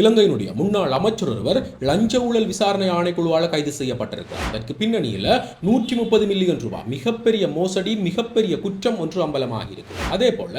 இலங்கையினுடைய முன்னாள் அமைச்சர் ஒருவர் லஞ்ச ஊழல் விசாரணை ஆணைக்குழுவால் கைது செய்யப்பட்டிருக்கிறார். அதற்கு பின்னணியில் நூற்றி முப்பது மில்லியன் ரூபாய் மிகப்பெரிய மோசடி மிகப்பெரிய குற்றம் ஒன்று அம்பலமாக இருக்கு அதே போல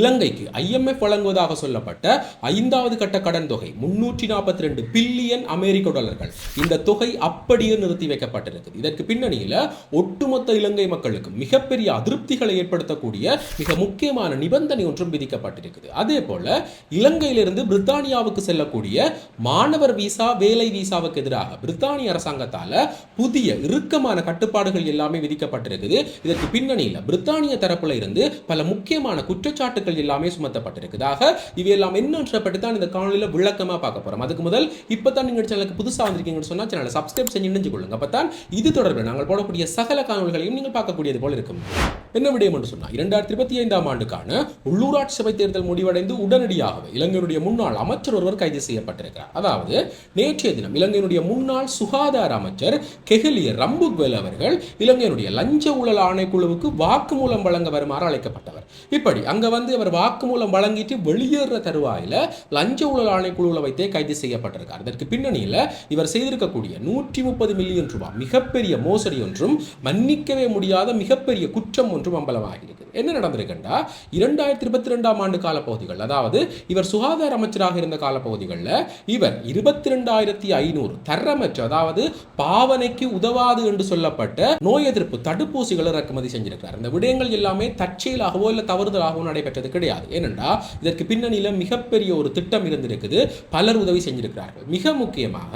இலங்கைக்கு ஐஎம்எஃப் வழங்குவதாக சொல்லப்பட்ட ஐந்தாவது கட்ட கடன் தொகை முன்னூற்றி நாற்பத்தி ரெண்டு பில்லியன் அமெரிக்க டாலர்கள். இந்த தொகை அப்படியே நிறுத்தி வைக்கப்பட்டிருக்குது. இதற்கு பின்னணியில் ஒட்டுமொத்த இலங்கை மக்களுக்கு மிகப்பெரிய அதிருப்திகளை ஏற்படுத்தக்கூடிய மிக முக்கியமான நிபந்தனை ஒன்றும் விதிக்கப்பட்டிருக்குது. அதே போல இலங்கையிலிருந்து பிரித்தானியாவுக்கு செல்லக்கூடிய வரக்கூடிய மாணவர் விசா வேலை விசாவுக்கு எதிராக பிரித்தானிய அரசாங்கத்தால புதிய இறுக்கமான கட்டுப்பாடுகள் எல்லாமே விதிக்கப்பட்டிருக்குது. இதற்கு பின்னணியில் பிரித்தானிய தரப்புல இருந்து பல முக்கியமான குற்றச்சாட்டுகள் எல்லாமே சுமத்தப்பட்டிருக்குதாக இவையெல்லாம் என்னன்ற பற்றி தான் இந்த காணொலியில் விளக்கமாக பார்க்க போறோம். அதுக்கு முதல் இப்போ தான் நீங்கள் சேனலுக்கு புதுசாக வந்திருக்கீங்கன்னு சொன்னால் சேனலை சப்ஸ்கிரைப் செஞ்சு நினைஞ்சு கொள்ளுங்க. அப்போ தான் இது தொடர்பில் நாங்கள் போடக்கூடிய சகல காணொலிகளையும் நீங்கள் பார்க்கக்கூடியது போல இருக்கும். என்ன விடயம் என்று சொன்னால் இரண்டாயிரத்தி இருபத்தி ஐந்தாம் ஆண்டுக்கான உள்ளூராட்சி சபை தேர்தல் முடிவடைந்து உடனடியாகவே இலங்கையினுடைய முன்னாள் அமைச்சர் ஒருவர் கைது செய்யப்பட்டிருக்கிறார். அதாவது நேற்றைய தினம் இலங்கையினுடைய முன்னாள் சுகாதார அமைச்சர் கெஹலிய ரம்புக்வெல் அவர்கள் இலங்கையினுடைய லஞ்ச ஊழல் ஆணைக்குழுவுக்கு வாக்குமூலம் வழங்க வருமாறு அழைக்கப்பட்டவர். இப்படி அங்க வந்து அவர் வாக்குமூலம் வழங்கிட்டு வெளியேற தருவாயில லஞ்ச ஊழல் ஆணைக்குழுவில் வைத்தே கைது செய்யப்பட்டிருக்கார். இதற்கு பின்னணியில் இவர் செய்திருக்கக்கூடிய நூற்றி முப்பது மில்லியன் ரூபாய் மிகப்பெரிய மோசடி ஒன்றும் மன்னிக்கவே முடியாத மிகப்பெரிய குற்றம் ஒன்றும் அம்பலமாகியிருக்கு என்ன நடந்திருக்குண்டா? இரண்டாயிரத்தி இருபத்தி ரெண்டாம் ஆண்டு காலப்பகுதிகள் அதாவது இவர் சுகாதார அமைச்சராக இருந்த காலப்பகுதிகளில் இவர் இருபத்தி ரெண்டாயிரத்தி ஐநூறு தரமற்ற அதாவது பாவனைக்கு உதவாது என்று சொல்லப்பட்ட நோய் எதிர்ப்பு தடுப்பூசிகளை இறக்குமதி செஞ்சிருக்கிறார். இந்த விடயங்கள் எல்லாமே தற்செயலாகவோ இல்லை தவறுதலாகவோ நடைபெற்றது கிடையாது. ஏனென்றா இதற்கு பின்னணியில் மிகப்பெரிய ஒரு திட்டம் இருந்திருக்குது. பலர் உதவி செஞ்சிருக்கிறார்கள். மிக முக்கியமாக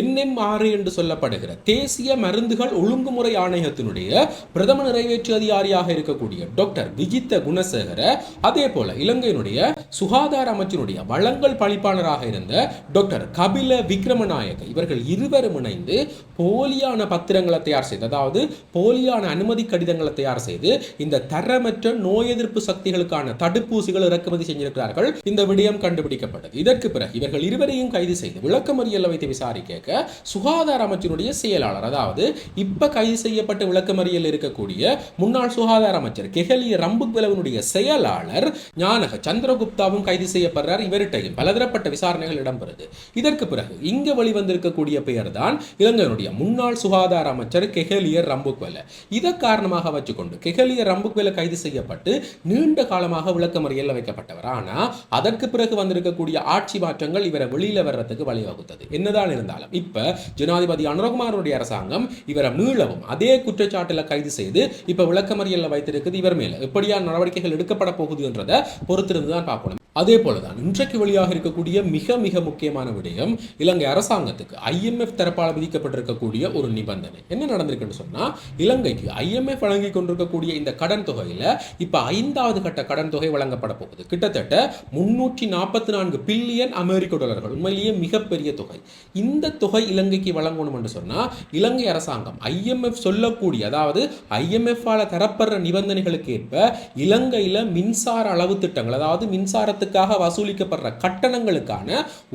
என்எம்ஆர் என்று சொல்லப்படுகிற தேசிய மருந்துகள் ஒழுங்குமுறை ஆணையத்தினுடைய பிரதம நிறைவேற்று அதிகாரியாக இருக்கக்கூடிய டாக்டர் விஜித்த குணசேகர அதே போல இலங்கையினுடைய சுகாதார அமைச்சினுடைய வளங்கள் பழிப்பாளராக இருந்த சேர்ந்த டாக்டர் கபில விக்ரமநாயக இவர்கள் இருவரும் இணைந்து போலியான பத்திரங்களை தயார் செய்து அதாவது போலியான அனுமதி கடிதங்களை தயார் செய்து இந்த தரமற்ற நோய் எதிர்ப்பு சக்திகளுக்கான தடுப்பூசிகள் இறக்குமதி செஞ்சிருக்கிறார்கள். இந்த விடயம் கண்டுபிடிக்கப்பட்டது. இதற்கு பிறகு இவர்கள் இருவரையும் கைது செய்து விளக்கமறியல் வைத்து விசாரிக்க சுகாதார அமைச்சருடைய செயலாளர் அதாவது இப்ப கைது செய்யப்பட்ட விளக்கமறியல் இருக்கக்கூடிய முன்னாள் சுகாதார அமைச்சர் கெஹலிய ரம்புக்வெலவனுடைய செயலாளர் ஞானக சந்திரகுப்தாவும் கைது செய்யப்படுறார். இவர்கிட்டையும் பலதரப்பட்ட விசாரணைகள் இடம்பெறுது. இதற்கு பிறகு இங்கு வெளிவந்திருக்கக்கூடிய பெயர் தான் இலங்கையினுடைய முன்னாள் சுகாதார அமைச்சர் கெஹலியர் ரம்புக்வெல. இதை காரணமாக வச்சுக்கொண்டு கெஹலியர் ரம்புக்வெல கைது செய்யப்பட்டு நீண்ட காலமாக விளக்கமறியல் வைக்கப்பட்டவர். ஆனால் அதற்கு பிறகு வந்திருக்கக்கூடிய ஆட்சி மாற்றங்கள் இவரை வெளியில வர்றதுக்கு வழிவகுத்தது. என்னதான் இருந்தாலும் இப்ப ஜனாதிபதி அனுரகுமாரனுடைய அரசாங்கம் இவரை மீளவும் அதே குற்றச்சாட்டில் கைது செய்து இப்ப விளக்கமறியல்ல வைத்திருக்குது இவர் மேல. எப்படியான நடவடிக்கைகள் எடுக்கப்பட போகுது என்றதை பொறுத்திருந்து தான் பார்க்கணும். அதே போலதான் இன்றைக்கு வெளியாக இருக்கக்கூடிய மிக மிக முக்கியமான விடயம் இலங்கை அரசாங்கத்துக்கு ஐஎம்எஃப் தரப்பால் விதிக்கப்பட்டிருக்கக்கூடிய ஒரு நிபந்தனை. என்ன நடந்திருக்குன்னு சொன்னா இலங்கைக்கு ஐஎம்எஃப் வழங்கி கொண்டிருக்கக்கூடிய இந்த கடன் தொகையில இப்ப ஐந்தாவது கட்ட கடன் தொகை வழங்கப்பட போகுது. கிட்டத்தட்ட முன்னூற்றி நாற்பத்தி நான்கு பில்லியன் அமெரிக்க டாலர்கள். உண்மையிலேயே மிகப்பெரிய தொகை. இந்த தொகை இலங்கைக்கு வழங்கணும் என்று சொன்னா இலங்கை அரசாங்கம் ஐஎம்எஃப் சொல்லக்கூடிய அதாவது ஐஎம்எஃப் ஆல தரப்படுற நிபந்தனைகளுக்கு ஏற்ப இலங்கையில மின்சார அளவு திட்டங்கள் அதாவது மின்சாரத்துக்காக வசூலிக்கப்படுற கட்டணங்களுக்கான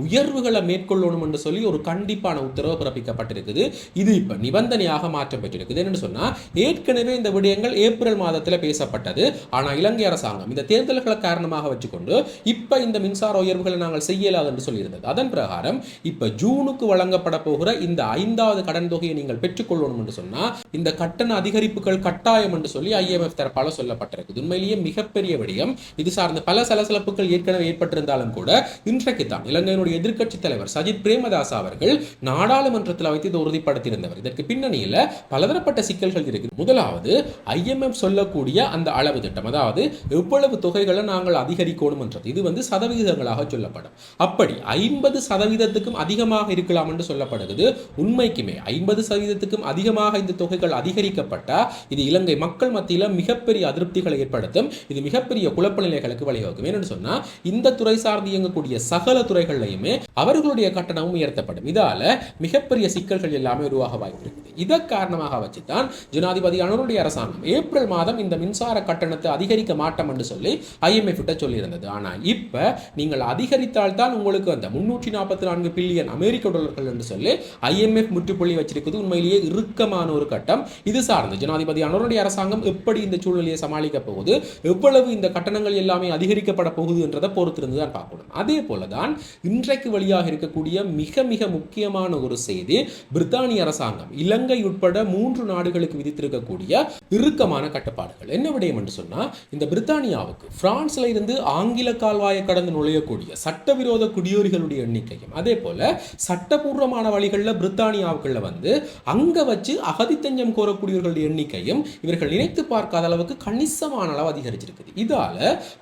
உயர்வுகளை மேற்கொள்ளணும் என்று சொல்லி ஒரு கண்டிப்பான உத்தரவு பிறப்பிக்கப்பட்டிருக்குது. இது இப்ப நிபந்தனையாக மாற்றம் பெற்றிருக்குது. என்னன்னு சொன்னா ஏற்கனவே இந்த விடயங்கள் ஏப்ரல் மாதத்தில் பேசப்பட்டது. ஆனா இலங்கை அரசாங்கம் இந்த தேர்தல்களை காரணமாக வச்சுக்கொண்டு இப்ப இந்த மின்சார உயர்வுகளை நாங்கள் செய்யலாது என்று சொல்லியிருந்தது. அதன் பிரகாரம் இப்ப ஜூனுக்கு வழங்கப்பட போகிற இந்த ஐந்தாவது கடன் தொகையை நீங்கள் பெற்றுக்கொள்ளணும் என்று சொன்னா இந்த கட்டண அதிகரிப்புகள் கட்டாயம் என்று சொல்லி ஐஎம்எஃப் தரப்பால சொல்லப்பட்டிருக்குது. உண்மையிலேயே மிகப்பெரிய விடயம். இது சார்ந்த பல சலசலப்புகள் ஏற்கனவே ஏற்பட்டிருந்தாலும் கூட இன்றைக்கு தான் இலங்கையினுடைய எதிர்க்கட்சி தலைவர் சஜித் பிரேமதாஸ் அவர்கள் நாடாளுமன்றத்தில் வைத்து இதை உறுதிப்படுத்தியிருந்தவர். இதற்கு பின்னணியில் பலதரப்பட்ட சிக்கல்கள் இருக்கு முதலாவது ஐஎம்எஃப் சொல்லக்கூடிய அந்த அளவு திட்டம் அதாவது எவ்வளவு தொகைகளை நாங்கள் அதிகரிக்கணும் என்றது இது வந்து சதவிகிதங்களாக சொல்லப்படும். அப்படி ஐம்பது சதவீதத்துக்கும் அதிகமாக இருக்கலாம் என்று சொல்லப்படுகிறது. உண்மைக்குமே ஐம்பது சதவீதத்துக்கும் அதிகமாக இந்த தொகைகள் அதிகரிக்கப்பட்டா இது இலங்கை மக்கள் மத்தியில் மிகப்பெரிய அதிருப்திகளை ஏற்படுத்தும். இது மிகப்பெரிய குழப்ப நிலைகளுக்கு வழிவகுக்கும். ஏன்னு சொன்னா இந்த துறை சார்ந்து இயங்கக்கூடிய சகல துறைகள்லையுமே அவர்களுடைய கட்டணமும் உயர்த்தப்படும். இதால மிகப்பெரிய சிக்கல்கள் எல்லாமே உருவாக வாய்ப்பு இருக்குது. இதை காரணமாக வச்சுதான் ஜனாதிபதி அனுருடைய அரசாங்கம். ஏப்ரல் மாதம் இந்த மின்சார கட்டணத்தை அதிகரிக்க மாட்டோம் என்று சொல்லி ஐஎம்எஃப் கிட்ட சொல்லியிருந்தது. ஆனால் இப்போ நீங்கள் அதிகரித்தால் தான் உங்களுக்கு அந்த முன்னூற்றி நாற்பத்தி நான்கு பில்லியன் அமெரிக்க டாலர்கள் என்று சொல்லி ஐஎம்எஃப் முற்றுப்புள்ளி வச்சிருக்கிறது. உண்மையிலேயே இறுக்கமான ஒரு கட்டம். இது சார்ந்து ஜனாதிபதி அனுருடைய அரசாங்கம் எப்படி இந்த சூழ்நிலையை சமாளிக்க போகுது? எவ்வளவு இந்த கட்டணங்கள் எல்லாமே அதிகரிக்கப்பட போகுது என்றதை பொறுத்திருந்து தான் பார்க்கணும். அதே போல தான் இன்றைக்கு வழியாக இருக்கக்கூடிய மிக மிக முக்கியமான ஒரு செய்தி பிரித்தானிய அரசாங்கம். இலங்கை உட்பட மூன்று நாடுகளுக்கு விதித்திருக்கக்கூடிய இறுக்கமான கட்டுப்பாடுகள். என்ன விடயம் என்று சொன்னால் இந்த பிரித்தானியாவுக்கு பிரான்ஸ்ல இருந்து ஆங்கில கால்வாயை கடந்து நுழையக்கூடிய சட்டவிரோத குடியோரிகளுடைய எண்ணிக்கையும் அதே போல சட்டபூர்வமான வழிகளில் பிரித்தானியாவுக்குள்ள வந்து அங்க வச்சு அகதித்தஞ்சம் கோரக்கூடியவர்களுடைய எண்ணிக்கையும் இவர்கள் நினைத்து பார்க்காத அளவுக்கு கணிசமான அளவு அதிகரிச்சிருக்குது. இதால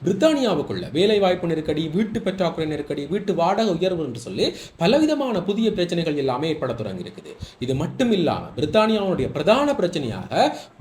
பிரித்தானியாவுக்குள்ள வேலை வாய்ப்பு நெருக்கடி வீட்டு பற்றாக்குறை நெருக்கடி வீட்டு வாடகை உயர்வு என்று சொல்லி பலவிதமான புதிய பிரச்சனைகள் எல்லாமே ஏற்பட தொடங்கி இருக்குது இது மட்டும் இல்லாமல் பிரித்தானியாவுடைய பிரதான பிரச்சனையாக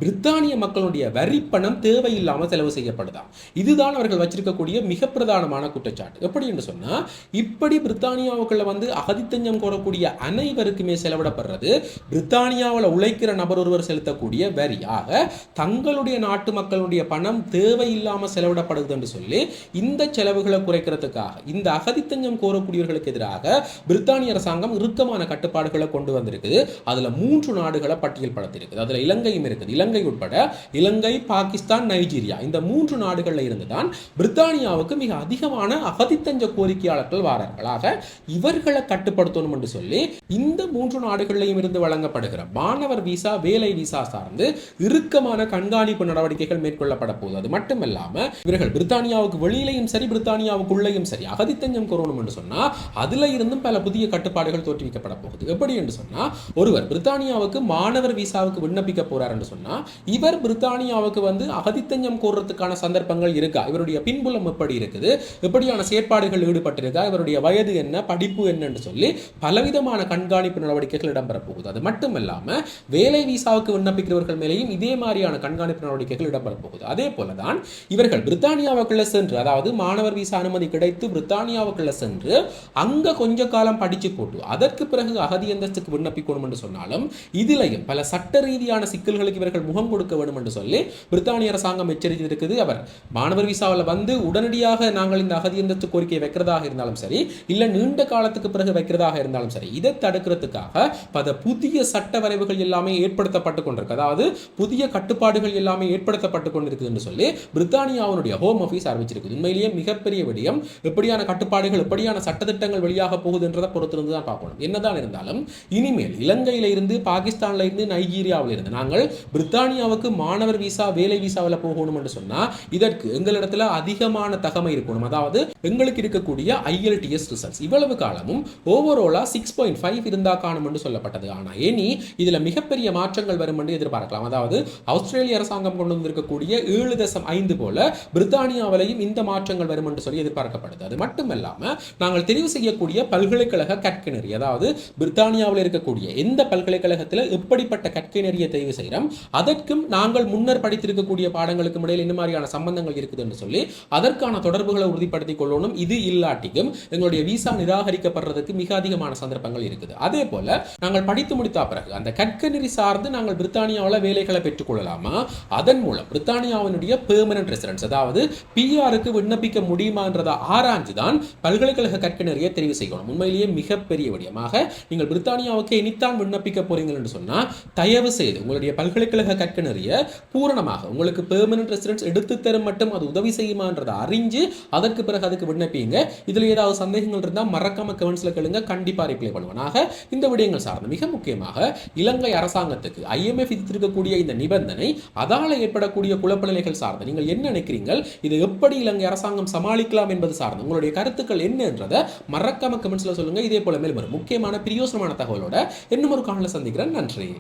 பிரித்தானிய மக்களுடைய வரி பணம் தேவையில்லாம செலவு செய்யப்படுதாம் இதுதான் அவர்கள் வச்சிருக்கக்கூடிய மிக பிரதானமான குற்றச்சாட்டு. எப்படி என்று சொன்னா இப்படி பிரித்தானியாவுக்குள்ள வந்து அகதித்தஞ்சம் கோரக்கூடிய அனைவருக்குமே செலவிடப்படுறது பிரித்தானியாவில் உழைக்கிற நபர் ஒருவர் செலுத்தக்கூடிய வரியாக தங்களுடைய நாட்டு மக்களுடைய பணம் தேவையில்லாம செலவிடப்படுது என்று சொல்லி இந்த செலவுகளை குறைக்கிறதுக்காக இந்த அகதித்தஞ்சம் கோரக்கூடியவர்களுக்கு எதிராக பிரித்தானிய அரசாங்கம் இறுக்கமான கட்டுப்பாடுகளை கொண்டு வந்திருக்குது அதுல மூன்று நாடுகளை பட்டியல் படுத்திருக்குது அதுல இலங்கையும் இருக்குது. இலங்கை உட்பட இலங்கை பாகிஸ்தான் நைஜீரியா இந்த மூன்று நாடுகளில் இருந்து தான் பிரித்தானியாவுக்கு மிக அதிகமான அகதித்தஞ்ச கோரிக்கையாளர்கள் வாரார்களாக இவர்களை கட்டுப்படுத்தணும் என்று சொல்லி இந்த மூன்று நாடுகளிலையும் இருந்து வழங்கப்படுகிற மாணவர் விசா வேலை விசா சார்ந்து இறுக்கமான கண்காணிப்பு நடவடிக்கைகள் மேற்கொள்ளப்பட போகுது. அது மட்டுமல்லாமல் இவர்கள் பிரித்தானியாவுக்கு வெளியிலையும் சரி பிரித்தானியாவுக்குள்ளேயும் சரி அகதித்தஞ்சம் கோரணும் என்று சொன்னால் அதில் இருந்தும் பல புதிய கட்டுப்பாடுகள் தோற்றுவிக்கப்பட போகுது. எப்படி என்று சொன்னால் ஒருவர் பிரித்தானியாவுக்கு மாணவர் விசாவுக்கு விண்ணப்பிக்க போறாருன்னு சொன்னா இவர் பிரித்தானியாவுக்கு வந்து அகதித்தஞ்சம் கோர்றதுக்கான சந்தர்ப்பங்கள் இருக்கா? இவருடைய பின்புலம் எப்படி இருக்குது? எப்படியான செயற்பாடுகள் ஈடுபட்டிருக்கா? இவருடைய வயது என்ன? படிப்பு என்னன்னு சொல்லி பலவிதமான கண்காணிப்பு நடவடிக்கைகள் இடம்பெற போகுது அது மட்டும் இல்லாம வேலை விசாவுக்கு விண்ணப்பிக்கிறவர்கள் மேலேயும் இதே மாதிரியான கண்காணிப்பு நடவடிக்கைகள் இடம்பெற போகுது அதே போலதான் இவர்கள் பிரித்தானியாவுக்குள்ள சென்று அதாவது மாணவர் விசா அனுமதி கிடைத்து பிரித்தானியாவுக்குள்ள சென்று அங்க கொஞ்ச காலம் படிச்சு போட்டு அதற்கு பிறகு அகதி அந்தஸ்துக்கு விண்ணப்பிக்கணும் என்று சொன்னாலும் இதிலையும் பல சட்ட ரீதியான சிக்கல்களுக்கு இவர்கள் முகம் கொடுக்க வேண்டும் என்று சொல்லி பிரித்தானிய அரசாங்கம் எச்சரித்திருக்குது அவர் மாணவர் விசாவில் வந்து உடனடியாக நாங்கள் இந்த அகதியந்தத்து கோரிக்கையை வைக்கிறதாக இருந்தாலும் சரி இல்ல நீண்ட காலத்துக்கு பிறகு வைக்கிறதாக இருந்தாலும் சரி இதை தடுக்கிறதுக்காக பல புதிய சட்ட வரைவுகள் எல்லாமே ஏற்படுத்தப்பட்டு கொண்டிருக்கு. அதாவது புதிய கட்டுப்பாடுகள் எல்லாமே ஏற்படுத்தப்பட்டு கொண்டிருக்குது என்று சொல்லி பிரித்தானியாவுடைய ஹோம் ஆஃபீஸ் அறிவிச்சிருக்குது. உண்மையிலேயே மிகப்பெரிய விடயம். எப்படியான கட்டுப்பாடுகள் எப்படியான சட்டத்திட்டங்கள் வெளியாக போகுதுன்றதை பொறுத்திருந்து தான் பார்க்கணும். என்னதான் இருந்தாலும் இனிமேல் இலங்கையில இருந்து பாகிஸ்தான்ல இருந்து நைஜீரியாவில் இருந்து. நாங்கள் பிரித்தானியாவுக்கு மாணவர் விசா வேலை விசாவில் போகணும் என்று சொன்னா இதற்கு எங்களிடத்துல அதிகமான தகமை இருக்கணும். அதாவது எங்களுக்கு இருக்கக்கூடிய ஐஎல்டிஎஸ் ரிசல்ட்ஸ் இவ்வளவு காலமும் ஓவராலா சிக்ஸ் பாயிண்ட் ஃபைவ் இருந்தா காணும் என்று சொல்லப்பட்டது. ஆனா இனி இதுல மிகப்பெரிய மாற்றங்கள் வரும் என்று எதிர்பார்க்கலாம். அதாவது ஆஸ்திரேலிய அரசாங்கம் கொண்டு வந்திருக்கக்கூடிய ஏழு தசம் ஐந்து போல பிரித்தானியாவிலையும் இந்த மாற்றங்கள் வரும் என்று சொல்லி எதிர்பார்க்கப்படுது அது மட்டுமல்லாம நாங்கள் தெரிவு செய்யக்கூடிய பல்கலைக்கழக கற்கிணறி அதாவது பிரித்தானியாவில் இருக்கக்கூடிய எந்த பல்கலைக்கழகத்தில் எப்படிப்பட்ட கற்கை கற்கிணறியை தெரிவு செய்கிறோம்? அதற்கும் நாங்கள் முன்னர் படித்திருக்கக்கூடிய பாடங்களுக்கும் இடையில் என்ன மாதிரியான சம்பந்தங்கள் இருக்குது என்று சொல்லி அதற்கான தொடர்புகளை உறுதிப்படுத்திக் கொள்ளணும். இது இல்லாட்டிக்கும் எங்களுடைய விசா நிராகரிக்கப்படுறதுக்கு மிக அதிகமான சந்தர்ப்பங்கள் இருக்குது. அதே போல நாங்கள் படித்து முடித்த பிறகு அந்த கற்கநெறி சார்ந்து நாங்கள் பிரித்தானியாவில் வேலைகளை பெற்றுக்கொள்ளலாமா அதன் மூலம் பிரித்தானியாவினுடைய பெர்மனன்ட் ரெசிடென்ஸ் அதாவது பிஆருக்கு விண்ணப்பிக்க முடியுமான்றதை ஆராய்ஞ்சு தான் பல்கலைக்கழக கற்கநெறியை தெரிவு செய்யணும். உண்மையிலேயே மிகப்பெரிய விடயமாக நீங்கள் பிரித்தானியாவுக்கு இனித்தான் விண்ணப்பிக்க போறீங்கள் என்று சொன்னால் தயவு செய்து உங்களுடைய பல்கலைக்கழக கற்கனறிய பூரணமாக உங்களுக்கு பெர்மனன்ட் ரெசிடென்ஸ் எடுத்து தரும் மட்டும் அது உதவி செய்யுமான்றதை அறிஞ்சு அதற்கு பிறகு அதுக்கு விண்ணப்பிங்க. இதில் ஏதாவது சந்தேகங்கள் இருந்தால் மறக்காம கமெண்ட்ஸ்ல கேளுங்க. கண்டிப்பாக ரிப்ளை பண்ணுவனாக இந்த விடயங்கள் சார்ந்த மிக முக்கியமாக இலங்கை அரசாங்கத்துக்கு ஐஎம்எஃப் விதித்திருக்கக்கூடிய இந்த நிபந்தனை அதால் ஏற்படக்கூடிய குழப்பநிலைகள் சார்ந்த நீங்கள் என்ன நினைக்கிறீங்கள் இதை எப்படி இலங்கை அரசாங்கம் சமாளிக்கலாம் என்பது சார்ந்து உங்களுடைய கருத்துக்கள் என்னன்றதை மறக்காம கமெண்ட்ஸில் சொல்லுங்கள் இதே போல மேலும் ஒரு முக்கியமான பிரியோசனமான தகவலோட இன்னும் ஒரு காணல சந்திக்கிறேன். நன்றி